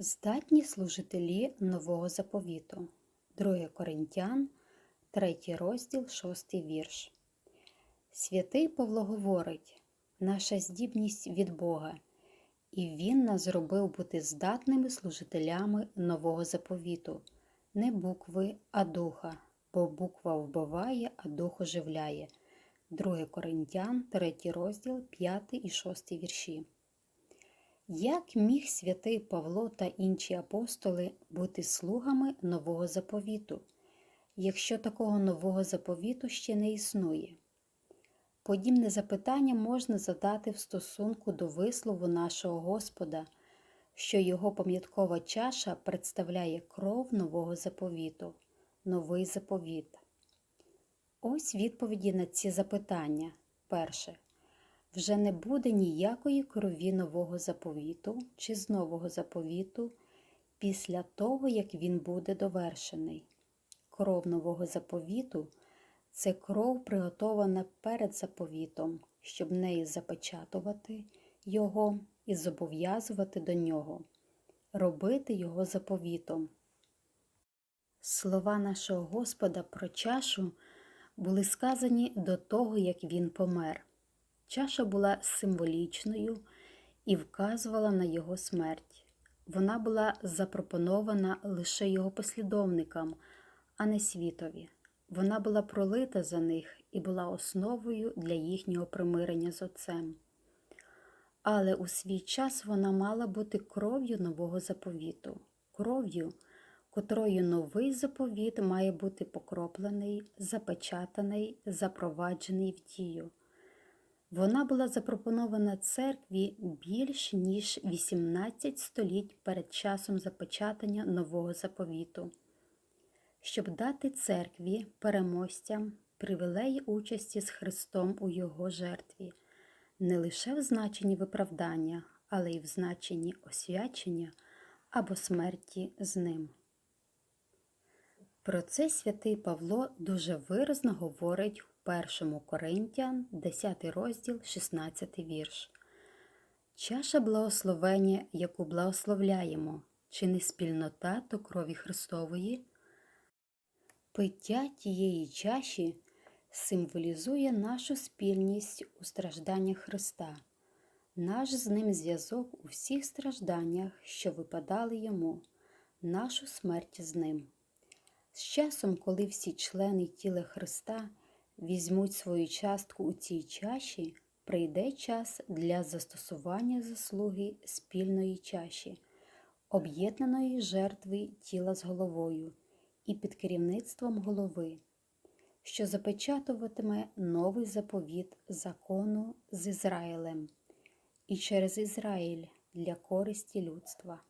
Здатні служителі нового заповіту. 2 Коринтян, 3 розділ, 6 вірш. Святий Павло говорить, наша здібність від Бога, і Він нас зробив бути здатними служителями нового заповіту, не букви, а духа, бо буква вбиває, а дух оживляє. 2 Коринтян, 3 розділ, 5 і 6 вірші. Як міг святий Павло та інші апостоли бути слугами нового заповіту, якщо такого нового заповіту ще не існує? Подібне запитання можна задати в стосунку до вислову нашого Господа, що його пам'яткова чаша представляє кров нового заповіту, новий заповіт. Ось відповіді на ці запитання. Перше. Вже не буде ніякої крові нового заповіту чи з нового заповіту після того, як він буде довершений. Кров нового заповіту це кров, приготована перед заповітом, щоб нею запечатувати його і зобов'язувати до нього, робити його заповітом. Слова нашого Господа про чашу були сказані до того, як він помер. Чаша була символічною і вказувала на його смерть. Вона була запропонована лише його послідовникам, а не світові. Вона була пролита за них і була основою для їхнього примирення з Отцем. Але у свій час вона мала бути кров'ю нового заповіту, кров'ю, котрою новий заповіт має бути покроплений, запечатаний, запроваджений в дію. Вона була запропонована церкві більш ніж 18 століть перед часом запечатання нового заповіту, щоб дати церкві переможцям привілеї участі з Христом у Його жертві, не лише в значенні виправдання, але й в значенні освячення або смерті з ним. Про це святий Павло дуже виразно говорить 1 Коринтян, 10 розділ, 16 вірш. Чаша благословення, яку благословляємо, чи не спільнота то крові Христової? Пиття тієї чаші символізує нашу спільність у стражданнях Христа, наш з ним зв'язок у всіх стражданнях, що випадали йому, нашу смерть з ним. З часом, коли всі члени тіла Христа візьмуть свою частку у цій чаші, прийде час для застосування заслуги спільної чаші, об'єднаної жертви тіла з головою і під керівництвом голови, що запечатуватиме новий заповіт закону з Ізраїлем і через Ізраїль для користі людства.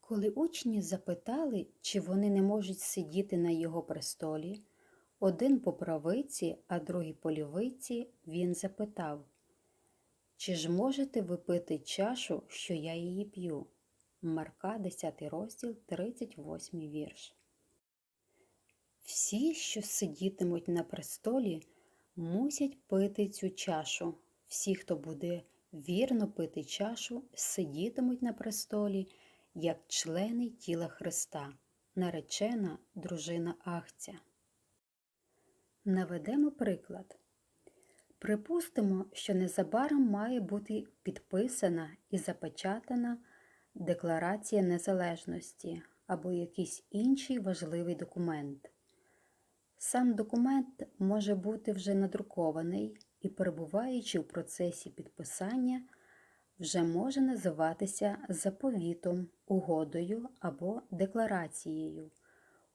Коли учні запитали, чи вони не можуть сидіти на його престолі, один по правиці, а другий по лівиці, він запитав, чи ж можете ви пити чашу, що я її п'ю? Марка, 10 розділ, 38 вірш. Всі, що сидітимуть на престолі, мусять пити цю чашу. Всі, хто буде вірно пити чашу, сидітимуть на престолі як члени тіла Христа, наречена дружина Ахця. Наведемо приклад. Припустимо, що незабаром має бути підписана і запечатана Декларація Незалежності або якийсь інший важливий документ. Сам документ може бути вже надрукований і, перебуваючи в процесі підписання, вже може називатися заповітом, угодою або декларацією,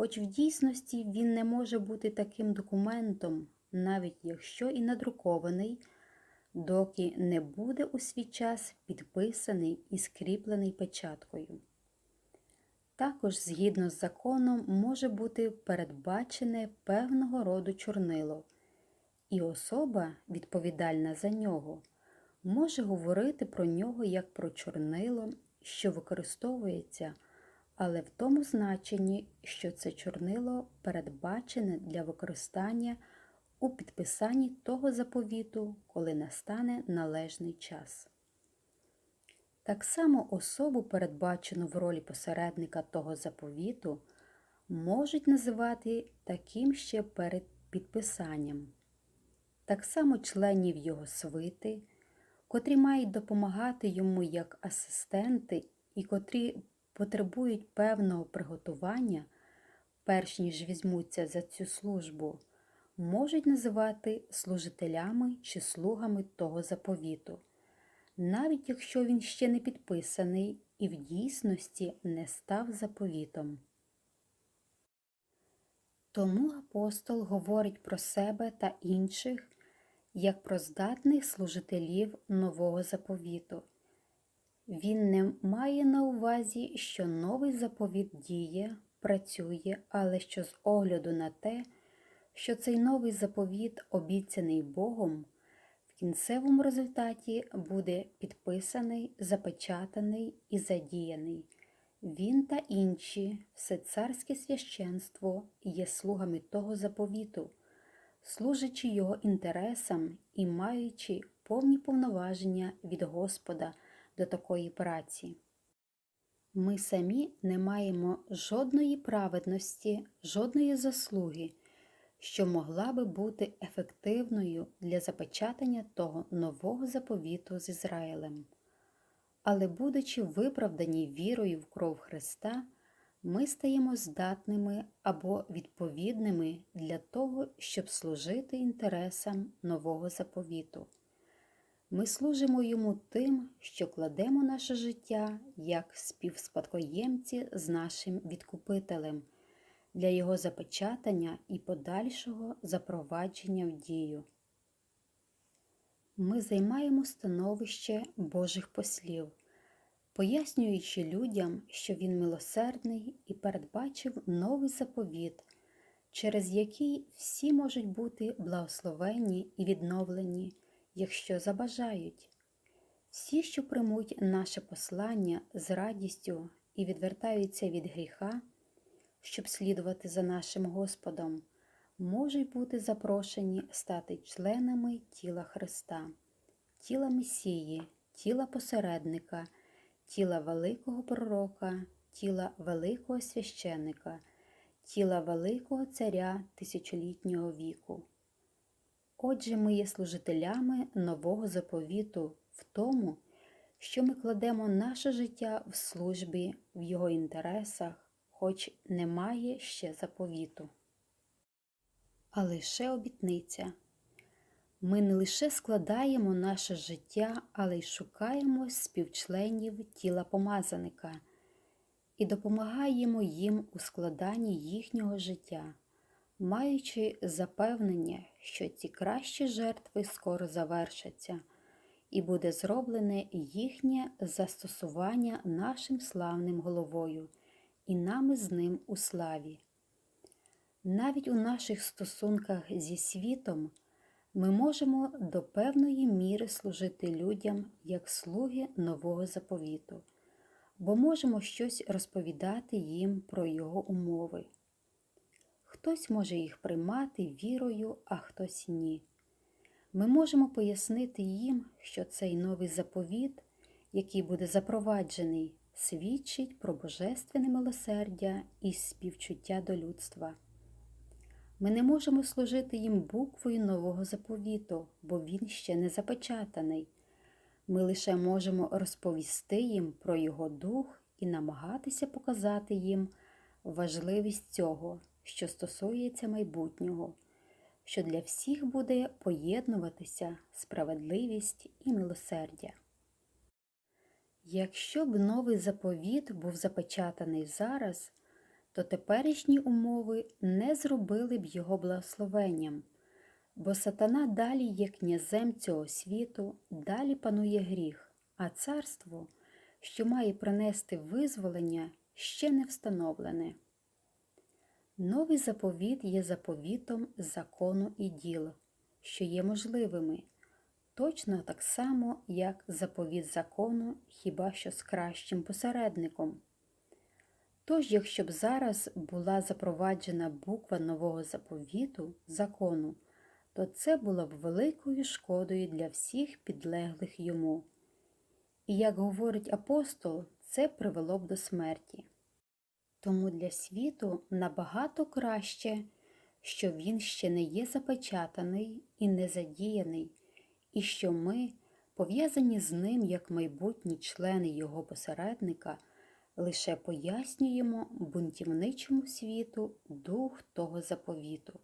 хоч в дійсності він не може бути таким документом, навіть якщо і надрукований, доки не буде у свій час підписаний і скріплений печаткою. Також, згідно з законом, може бути передбачене певного роду чорнило, і особа, відповідальна за нього, може говорити про нього як про чорнило, що використовується, але в тому значенні, що це чорнило передбачене для використання у підписанні того заповіту, коли настане належний час. Так само особу, передбачену в ролі посередника того заповіту, можуть називати таким ще перед підписанням. Так само членів його свити, котрі мають допомагати йому як асистенти і котрі потребують певного приготування, перш ніж візьмуться за цю службу, можуть називати служителями чи слугами того заповіту, навіть якщо він ще не підписаний і в дійсності не став заповітом. Тому апостол говорить про себе та інших як про здатних служителів нового заповіту. Він не має на увазі, що новий заповіт діє, працює, але що з огляду на те, що цей новий заповіт, обіцяний Богом, в кінцевому результаті буде підписаний, запечатаний і задіяний. Він та інші, все царське священство є слугами того заповіту, служачи його інтересам і маючи повні повноваження від Господа до такої праці. Ми самі не маємо жодної праведності, жодної заслуги, що могла би бути ефективною для запечатання того нового заповіту з Ізраїлем. Але, будучи виправдані вірою в кров Христа, ми стаємо здатними або відповідними для того, щоб служити інтересам нового заповіту. Ми служимо йому тим, що кладемо наше життя як співспадкоємці з нашим відкупителем для його запечатання і подальшого запровадження в дію. Ми займаємо становище Божих послів, пояснюючи людям, що Він милосердний і передбачив новий заповіт, через який всі можуть бути благословені і відновлені, якщо забажають. Всі, що приймуть наше послання з радістю і відвертаються від гріха, щоб слідувати за нашим Господом, можуть бути запрошені стати членами тіла Христа, тіла Месії, тіла посередника, тіла великого пророка, тіла великого священника, тіла великого царя тисячолітнього віку. Отже, ми є служителями нового заповіту в тому, що ми кладемо наше життя в службі в його інтересах, хоч немає ще заповіту а лише обітниця. Ми не лише складаємо наше життя, але й шукаємо співчленів тіла помазаника і допомагаємо їм у складанні їхнього життя, маючи запевнення, що ці кращі жертви скоро завершаться, і буде зроблене їхнє застосування нашим славним головою і нами з ним у славі. Навіть у наших стосунках зі світом ми можемо до певної міри служити людям як слуги нового заповіту, бо можемо щось розповідати їм про його умови. Хтось може їх приймати вірою, а хтось ні. Ми можемо пояснити їм, що цей новий заповіт, який буде запроваджений, свідчить про божественне милосердя і співчуття до людства. Ми не можемо служити їм буквою нового заповіту, бо він ще не запечатаний. Ми лише можемо розповісти їм про його дух і намагатися показати їм важливість цього, що стосується майбутнього, що для всіх буде поєднуватися справедливість і милосердя. Якщо б новий заповіт був запечатаний зараз, то теперішні умови не зробили б його благословенням, бо сатана далі є князем цього світу, далі панує гріх, а царство, що має принести визволення, ще не встановлене. Новий заповіт є заповітом закону і діл, що є можливими, точно так само, як заповіт закону, хіба що з кращим посередником. Тож, якщо б зараз була запроваджена буква нового заповіту, закону, то це було б великою шкодою для всіх підлеглих йому. і, як говорить апостол, це привело б до смерті. Тому для світу набагато краще, що він ще не є запечатаний і не задіяний, і що ми, пов'язані з ним як майбутні члени його посередника, лише пояснюємо бунтівничому світу дух того заповіту,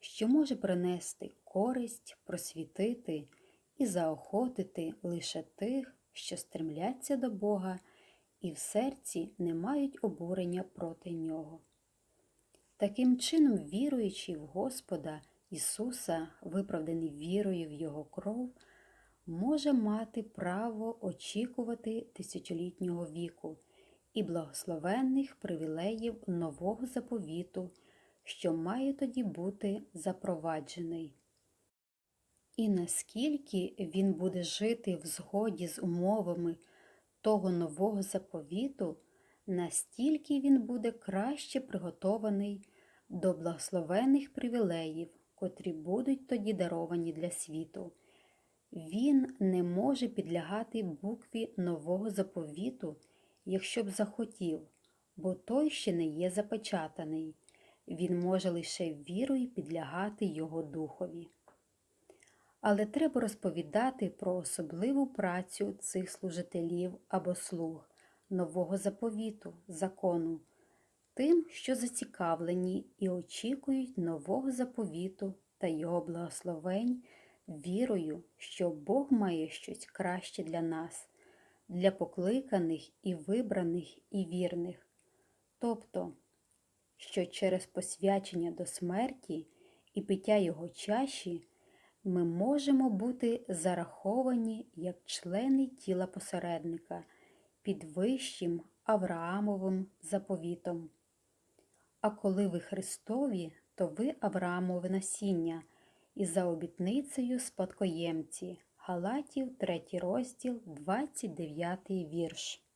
що може принести користь, просвітити і заохотити лише тих, що стремляться до Бога і в серці не мають обурення проти нього. Таким чином, віруючи в Господа Ісуса, виправданий вірою в Його кров, може мати право очікувати тисячолітнього віку і благословенних привілеїв нового заповіту, що має тоді бути запроваджений. І наскільки він буде жити в згоді з умовами того нового заповіту, настільки він буде краще приготований до благословених привілеїв, котрі будуть тоді даровані для світу. Він не може підлягати букві нового заповіту, якщо б захотів, бо той ще не є запечатаний. Він може лише вірою підлягати його духові. Але треба розповідати про особливу працю цих служителів або слуг нового заповіту, закону, тим, що зацікавлені і очікують нового заповіту та його благословень вірою, що Бог має щось краще для нас, для покликаних і вибраних і вірних, тобто, що через посвячення до смерті і пиття його чаші ми можемо бути зараховані як члени тіла посередника під вищим Авраамовим заповітом. А коли ви Христові, то ви Авраамове насіння і за обітницею спадкоємці. Галатів, 3 розділ, 29 вірш.